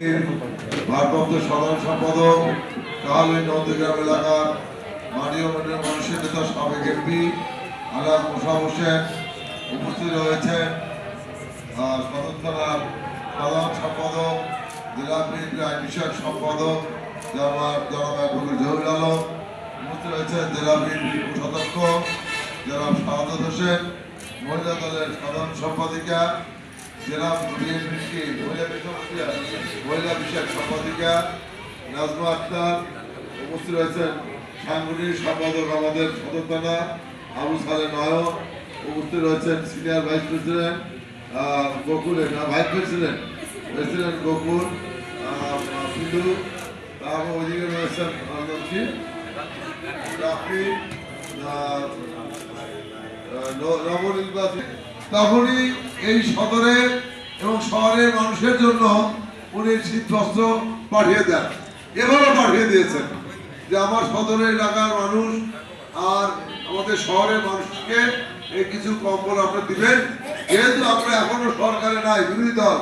ভারপ্রাপ্ত সাধারণ সম্পাদক কাহালুই নন্দীগ্রাম এলাকার মাননীয় মন্ডলের মানুষের নেতা সাবেক এমপি আলাদ মোশা হোসেন উপস্থিত রয়েছেন। আর সদর সাধারণ সম্পাদক, জেলা বিএনপি আইন বিষয়ক সম্পাদক জনাব অ্যাডভোকেট জহুরুল আলম উপস্থিত রয়েছেন। জেলা বিএনপি কোষাধ্যক্ষ জনাব শাহাদত হোসেন, মহিলা দলের সাধারণ সম্পাদিকা জেলা বিএনপি মহিলা বিষয় মহিলা বিষয়ক সম্পাদিকা নাজমা আক্তার। উপস্থিত রয়েছেন সাংগঠনিক সম্পাদক আমাদের সদর থানা আবু সালে নয়ন উপস্থিত রয়েছেন senior vice president ah, Gokul vice president president Gokul ah, তারপর ওইদিকে রয়েছেন কি রাফি নবনির্বাচিত তখনই এই সদরে এবং শহরের মানুষের জন্য উনি শীতবস্ত্র পাঠিয়ে দেন। এবারও পাঠিয়ে দিয়েছেন যে আমার সদরের এলাকার মানুষ আর আমাদের শহরের মানুষকে এই কিছু কম্বল আপনারা দিবেন। যেহেতু আমরা এখনও সরকারে নাই, বিরোধী দল,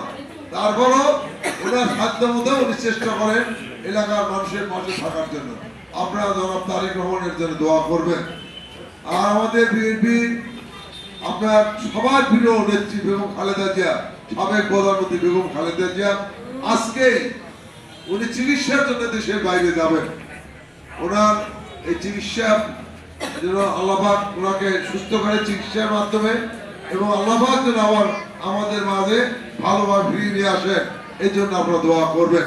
তারপরও ওনার সাধ্য মতো উনি চেষ্টা করেন এলাকার মানুষের পাশে থাকার জন্য। আপনারা জনাব তারিক রহমানের জন্য দোয়া করবেন। আর আমাদের বিএনপি আপনার সবার প্রিয় নেত্রী বেগম খালেদা জিয়া, সাবেক প্রধানমন্ত্রী বেগম খালেদা জিয়া, আজকে উনি চিকিৎসার জন্য দেশের বাইরে যাবেন। ওনার এই চিকিৎসা, যেন আল্লাহাক ওনাকে সুস্থ করে চিকিৎসার মাধ্যমে এবং আল্লাহাক যেন আবার আমাদের মাঝে ভালোভাবে ফিরিয়ে নিয়ে আসেন, এই জন্য আপনারা দোয়া করবেন।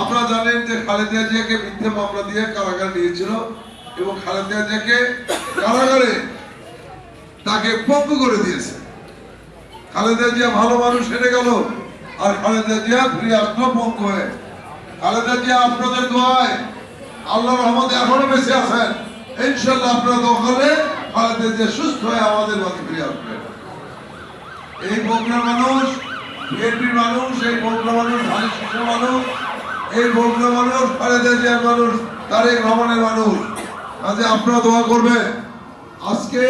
আপনারা জানেন যে খালেদা জিয়াকে মিথ্যে মামলা দিয়ে কারাগারে নিয়েছিল এবং খালেদা জিয়াকে কারাগারে তাকে পঙ্গু করে দিয়েছে। খালেদা জিয়া ভালো মানুষ হেরে গেল, আর খালেদা জিয়া ফিরে আসলো পঙ্গু হয়ে। খালেদা জিয়া, আপনাদের দোয়ায় আল্লাহ রহমতে এখনও বেঁচে আছেন। ইনশাল্লাহ আপনারা দোয়া করলে খালেদা জিয়া সুস্থ হয়ে আমাদের মাঝে ফিরে আসবেন। এই বগুড়ার মানুষ, বিএনপির মানুষ, এই বগুড়া মানুষ, ধানের শীষের মানুষ, এই বগুড়া মানুষ, খালেদা জিয়ার মানুষ, তারেক রহমানের মানুষ। কাজে আপনারা দোয়া করবেন। আজকে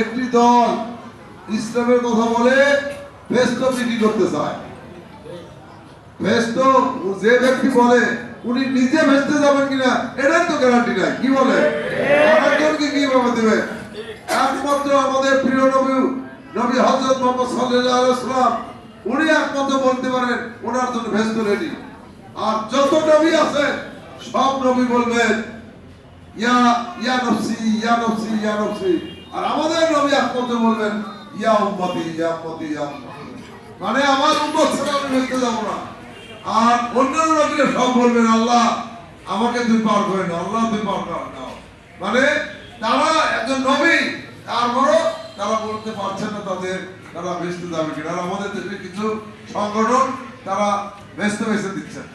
একটি দল ইসলামের কথা বলে বিক্রি করতে চায়। যে ব্যক্তি বলে, উনি নিজে ভেস্তে যাবেন কিনা, এটার তো গ্যারান্টি নাই। কি বলে? আরেকজনকে দেবে? একমাত্র আমাদের প্রিয় নবী নবী হজরত মোহাম্মদ উনি একমাত্র বলতে পারেন, ওনার জন্য ভেস্ত রেডি আর যত নবী আছে, সব নবী বলবেন, ইয়া ইয়া নফসি, ইয়া ইয়া নফসি। আর আমাদের নবী একমাত্র বলবেন, ইয়া উম্মতি ইয়া উম্মতি, ইয়া মানে আমার উম্মত ছাড়া আমি ভেস্তে যাব না। আর অন্যান্য নবীরা সব বলবেন, আল্লাহ, আমাকে তুই পার করে নাও, আল্লাহ তুই পার করে নাও। মানে তারা একজন নবী, তারপরও তারা বলতে পারছে না তাদের তারা ভেস্তে যাবে কিনা। আর আমাদের দেশে কিছু সংগঠন তারা ব্যস্ত ভেস্তে দিচ্ছেন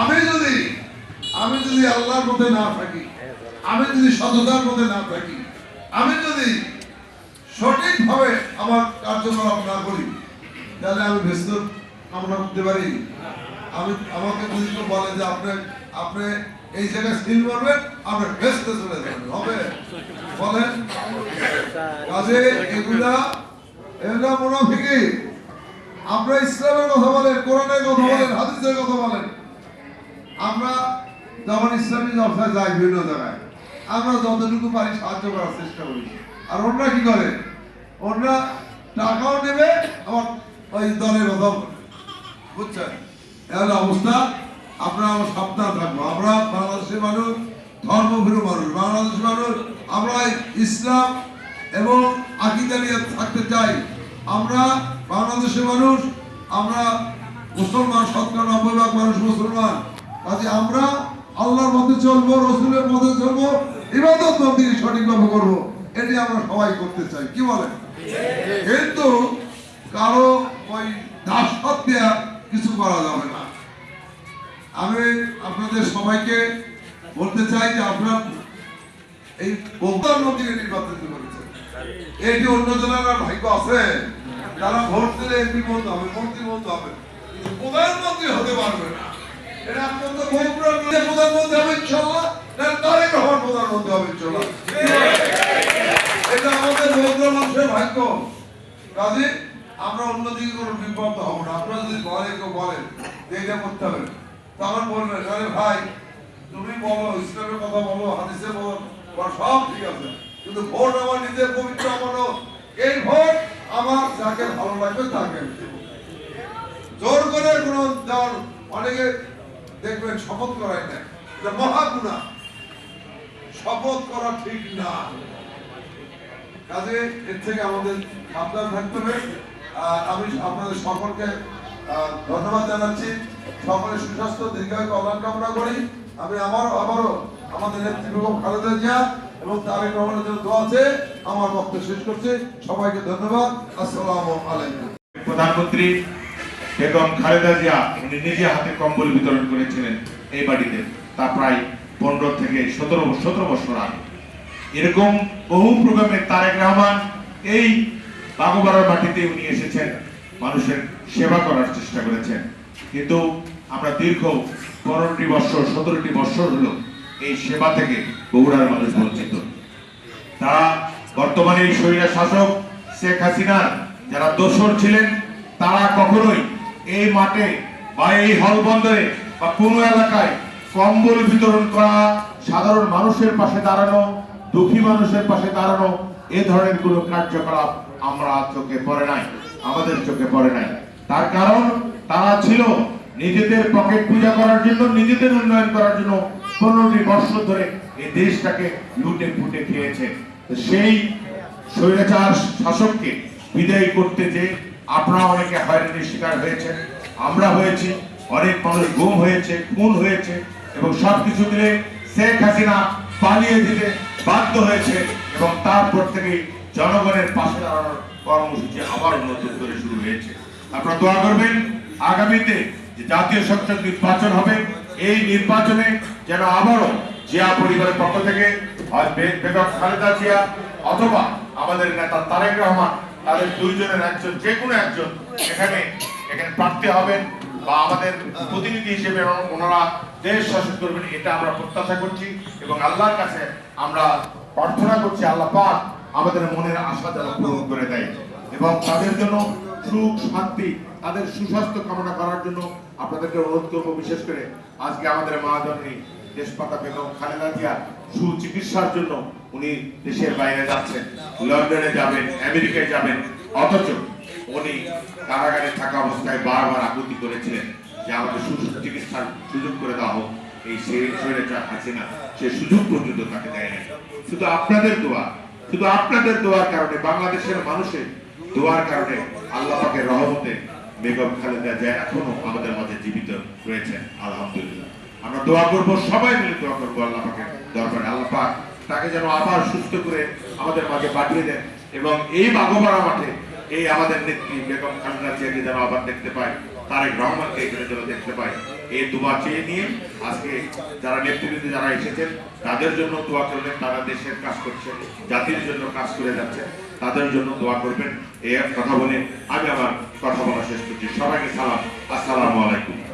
আমি যদি আমি যদি আল্লাহর মধ্যে না থাকি, আমি যদি সততার মধ্যে না থাকি আমি যদি সঠিকভাবে আমার কার্যকলাপ না করি, তাহলে আমি ব্যস্ত আমরা করতে পারি। আমি, আমাকে যদি কেউ বলে যে আপনি আপনি এই জায়গায় সিল মারবেন আপনি ব্যস্ত চলে যাবেন। হবে? বলেন? কাজে এগুলা এগুলা মুনাফিকি। আমরা ইসলামের কথা বলেন, কোরআনের কথা বলেন, হাদিসের কথা বলেন। আমরা যখন ইসলামী জলসায় যাই বিভিন্ন জায়গায় আমরা যতটুকু পারি সাহায্য করার চেষ্টা করি। আর ওরা কি করে? ওরা টাকাও নেবে, আবার ওই দলের বলে। বুঝছেন? এমন অবস্থা আমরা আমার সাবধান থাকব। আমরা বাংলাদেশের মানুষ, ধর্মভীরু মানুষ। বাংলাদেশের মানুষ, আমরা ইসলাম এবং আকিদা নিয়ে থাকতে চাই। আমরা বাংলাদেশের মানুষ, আমরা মুসলমান শতকরা নব্বই ভাগ মানুষ মুসলমান। কাজে আমরা আল্লাহর মধ্যে চলবো, রসুলের মধ্যে চলবো ইবাদত মন্দির সঠিকভাবে করব এটি আমরা সবাই করতে চাই। কি বলেন কিন্তু কারও ওই দাসত দেয়া কিছু করা যাবে না। আমি আপনাদের সবাইকে বলতে চাই যে আপনার এই প্রধানমন্ত্রীকে নির্বাচিত করেছেন। এটি অন্য জনের ভাগ্য আছে? তারা ভোট দিলে এমপি বন্ধু হবে, মন্ত্রী বন্ধু হবে। প্রধানমন্ত্রী হতে পারবে না। এটা আপনার করলে প্রধানমন্ত্রী হবে, ইনশাল্লাহ। তারেক রহমান প্রধানমন্ত্রী হবে ইনশাল্লাহ এটা আমাদের ভোটগ্রহণ মানুষের ভাগ্য। কাজে, আমরা অন্যদিকে কোনো বিপদ হব না। আপনারা যদি ঘরে কেউ বলেন, যে এটা করতে হবে। তখন বলবেন, আরে ভাই, তুমি বলো, ইসলামের কথা বলো, হাদিসে বলো সব ঠিক আছে। কিন্তু ভোট আমার নিজের পবিত্র বলো এই ভোট আমার যাকে ভালো লাগবে, তাকে জোর করে কোনো দল, অনেকে দেখবেন শপথ করায় না এটা মহাগুণা শপথ করা ঠিক না। কাজে এর থেকে আমাদের সাবধান থাকতে হবে। আমি আপনাদের সকলকে ধন্যবাদ জানাচ্ছি। সকলের সুস্বাস্থ্য, দীর্ঘায়ু কল্যাণ কামনা করি। আমি আমারও আবারও আমাদের নেত্রী বেগম খালেদা জিয়া এবং তারেক রহমানের জন্য দোয়া আছে। আমার বক্তব্য শেষ করছি। সবাইকে ধন্যবাদ। আসসালামু আলাইকুম। প্রধানমন্ত্রী বেগম খালেদা জিয়া, উনি নিজে হাতে কম্বল বিতরণ করেছিলেন এই বাড়িতে। তা প্রায় পনেরো থেকে সতেরো সতেরো বছর আগে। এরকম বহু প্রোগ্রামে তারেক রহমান এই বাগোবাড়ার মাটিতে উনি এসেছেন, মানুষের সেবা করার চেষ্টা করেছেন। কিন্তু আমরা দীর্ঘ পনেরোটি বছর, সতেরোটি বছর হলো এই সেবা থেকে বগুড়ার মানুষ বঞ্চিত। তারা বর্তমানে এই স্বৈরা শাসক শেখ হাসিনার যারা দোসর ছিলেন, তারা কখনোই এই মাঠে বা এই হল বন্দরে বা কোনো এলাকায় কম্বল বিতরণ করা, সাধারণ মানুষের পাশে দাঁড়ানো, দুঃখী মানুষের পাশে দাঁড়ানো, এ ধরনের কোনো কার্যকলাপ আমরা চোখে পড়ে নাই, আমাদের চোখে পড়ে নাই। তার কারণ, তারা ছিল নিজেদের পকেট পূজা করার জন্য, নিজেদের উন্নয়ন করার জন্য পনেরোটি বছর ধরে এই দেশটাকে লুটে ফুটে খেয়েছে। সেই স্বৈরাচার শাসককে বিদায় করতে যে আপনারা অনেকে হয়রানির শিকার হয়েছেন, আমরা হয়েছি, অনেক মানুষ গুম হয়েছে, খুন হয়েছে এবং সবকিছু মিলে শেখ হাসিনা পালিয়ে দিতে বাধ্য হয়েছে এবং তারপর থেকে জনগণের পাশে দাঁড়ানোর কর্মসূচি আবার নতুন করে শুরু হয়েছে। আপনারা দোয়া করবেন, আগামীতে জাতীয় সংসদ নির্বাচন হবে, এই নির্বাচনে যেন আবারও জিয়া পরিবারের পক্ষ থেকে খালেদা জিয়া অথবা আমাদের নেতা তারেক রহমান, তাদের দুইজনের একজন যে কোনো একজন এখানে এখানে প্রার্থী হবেন। বা আমাদের প্রতিনিধি হিসেবে ওনারা দেশ শাসন করবেন, এটা আমরা প্রত্যাশা করছি এবং আল্লাহর কাছে আমরা প্রার্থনা করছি, আল্লাহ পাক আমাদের মনের আশা যেন পূরণ করে দেয় এবং তাদের জন্য সুখ, শান্তি, তাদের সুস্বাস্থ্য কামনা করার জন্য আপনাদেরকে অনুরোধ করব বিশেষ করে আজকে আমাদের মা জননী দেশপাতা বেগম খালেদা জিয়া সুচিকিৎসার জন্য উনি দেশের বাইরে যাচ্ছেন, লন্ডনে যাবেন, আমেরিকায় যাবেন, অথচ উনি কারাগারে থাকা অবস্থায় বারবার আকুতি করেছিলেন যে আমাদের সুচিকিৎসার সুযোগ করে দেওয়া হোক এই সে স্বৈরাচার হাসিনা সে সুযোগ পর্যন্ত তাকে দেয় নাই। শুধু আপনাদের দোয়া, শুধু আপনাদের দোয়ার কারণে, বাংলাদেশের মানুষের দোয়ার কারণে আল্লাহ পাকের রহমতে বেগম খালেদা জিয়া এখনও আমাদের মাঝে জীবিত রয়েছেন, আলহামদুলিল্লাহ। আমরা দোয়া করব, সবাই মিলে দোয়া করব আল্লাহ পাকের দরবারে। আল্লাহ পাক তাকে যেন আবার সুস্থ করে আমাদের মাঝে পাঠিয়ে দেন এবং এই বাগোপাড়া মাঠে এই আমাদের নেত্রী বেগম খালেদা জিয়াকে যেন আবার দেখতে পাই তারেক রহমানকে এখানে যেন দেখতে পাই এই দোয়া চেয়ে নিয়ে আজকে যারা নেতৃবৃন্দে যারা এসেছেন, তাদের জন্য দোয়া করবেন, তারা দেশের কাজ করছে জাতির জন্য কাজ করে যাচ্ছে তাদের জন্য দোয়া করবেন। এই কথা বলে আমি আমার কথা বলা শেষ করছি। সবাইকে সালাম। আসসালামু আলাইকুম।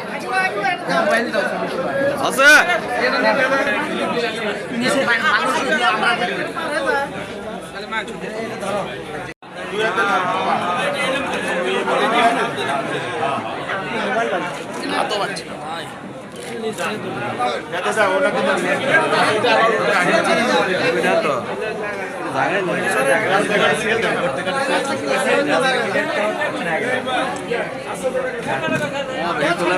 আছে? যান খালি মহিলা আগে মহিলা এখনও তুলে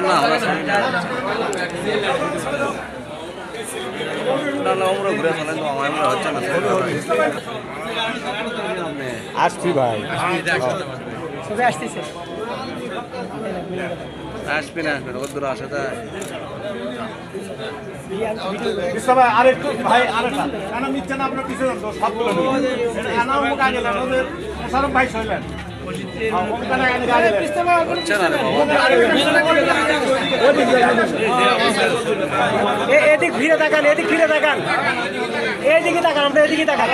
আছে আসছি ভাই আসবেন আসবেন ওর দূর আসা যায়? সবাই আরেকটু ভাই আরেকটা কেন নিচ্ছে না আপনার পিছনে সবগুলো নিয়ে। এটা এনাও মুখ আগে ওদের ভাই সইলেন এ- এদিক ফিরে তাকান, এদিক ফিরে তাকান। এদিকে তাকান আমরা এদিকে তাকান।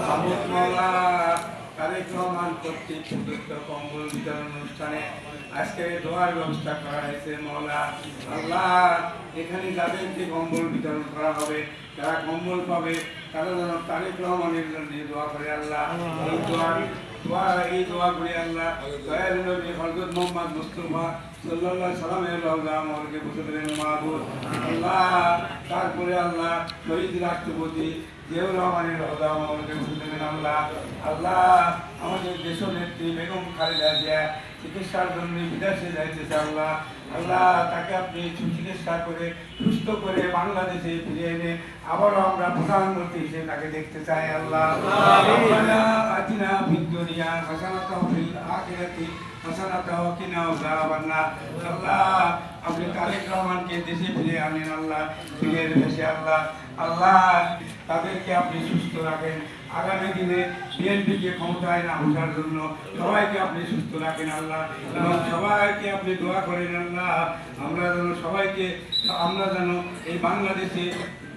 মাহমুদ মাওলা রহমান কর্তৃক প্রদত্ত কম্বল বিতরণ অনুষ্ঠানে আজকে দোয়ার ব্যবস্থা করা হয়েছে। মৌলা আল্লাহ, এখানে যাদেরকে কম্বল বিতরণ করা হবে তারা কম্বল পাবে, তারা যেন তারেক রহমানের জন্য দোয়া করে আল্লাহ। দোয়া দোয়া, এই দোয়া করে আল্লাহ। দয়াল নবী হজরত মোহাম্মদ মুস্তাফা সাল্লাল্লাহু সাল্লামের রওজা মরকে বসে দিলেন মাহবুব। আল্লাহ তারপরে আল্লাহ শহীদ রাষ্ট্রপতি জিয়াউর রহমানের বসে দিলেন আল্লাহ আল্লাহ আমাদের দেশ নেত্রী বেগম খালেদা জিয়া চিকিৎসার জন্য বিদেশে যাইতেছে আল্লাহ। আল্লাহ তাকে আপনি চিকিৎসা করে সুস্থ করে বাংলাদেশে ফিরে এনে আবারও আমরা প্রধানমন্ত্রী হিসেবে তাকে দেখতে চাই আল্লাহ। আতিনা ফিদ দুনিয়া হাসানাতাও ফিল আখিরাতি আপনি তাদেরকে আপনি সুস্থ রাখেন আগামী দিনে বিএনপিকে ক্ষমতায় না জন্য সবাইকে আপনি সুস্থ রাখেন আল্লাহ এবং সবাইকে আপনি দোয়া করেন আল্লাহ আমরা যেন সবাইকে আমরা যেন এই বাংলাদেশে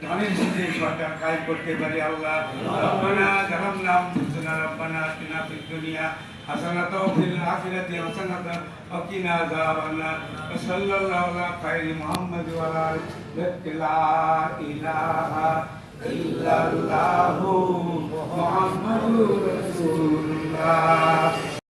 ধানের শীতে সরকার কাজ করতে পারি আল্লাহ। রব্বানা জালামনা আনফুসানা রব্বানা, আতিনা ফিদ দুনিয়া হাসানাতা ওয়া ফিল আখিরাতি হাসানাতা ওয়া কিনা আযাবান সাল্লাল্লাহু আলা খায়রি মুহাম্মাদ ওয়া আলা আলিহি লা ইলাহা ইল্লাল্লাহু মুহাম্মাদুর রাসূলুল্লাহ।